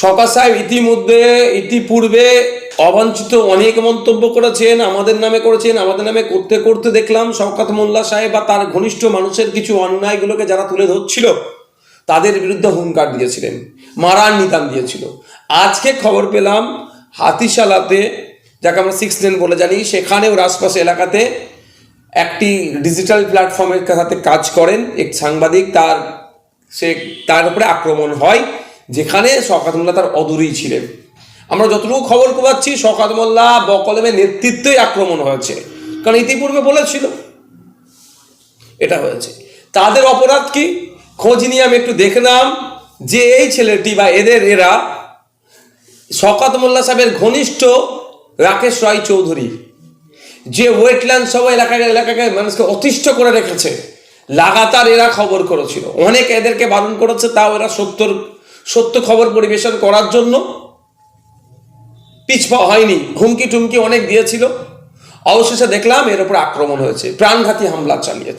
সরকার সাহেব ইতিমধ্যে, ইতিপূর্বে অবাঞ্ছিত অনেক মন্তব্য করেছেন, আমাদের নামে করেছেন, আমাদের নামে করতে করতে দেখলাম শওকাত মোল্লা সাহেব বা তার ঘনিষ্ঠ মানুষের কিছু অন্যায়গুলোকে যারা তুলে ধরছিল, তাদের বিরুদ্ধে হুঙ্কার দিয়েছিলেন, মারার নিদান দিয়েছিল। আজকে খবর পেলাম হাতিশালাতে, যাকে আমরা সিক্স লেন বলে জানি, সেখানেও আশপাশে এলাকাতে একটি ডিজিটাল প্ল্যাটফর্মের সাথে কাজ করেন এক সাংবাদিক, তার সে, তার উপরে আক্রমণ হয়। যেখানে শওকাত মোল্লা তার অদূরেই ছিলেন। আমরা যতটুকু খবর পাচ্ছি, শওকাত মোল্লা বকলমের নেতৃত্বেই আক্রমণ হয়েছে। কারণ ইতিপূর্বে বলেছিল, এটা হয়েছে। তাদের অপরাধ কি? খোঁজ নিয়ে আমি একটু দেখলাম যে এই ছেলেটি বা এদের এরা শকাত মোল্লা সাহেবের ঘনিষ্ঠ রাকেশ রায় চৌধুরী, যে ওয়েটল্যান্ড সব এলাকায় এলাকাকে মানুষকে অতিষ্ঠ করে রেখেছে, লাগাতার এরা খবর করেছিল। অনেক এদেরকে বারণ করেছে, তাও এরা সত্যর সত্য খবর পরিবেশন করার জন্য পিছপা হয়নি। হুমকি টুমকি অনেক দিয়েছিল। অবশেষে দেখলাম এর উপর আক্রমণ হয়েছে। প্রাণঘাতী হামলা চালিয়েছে।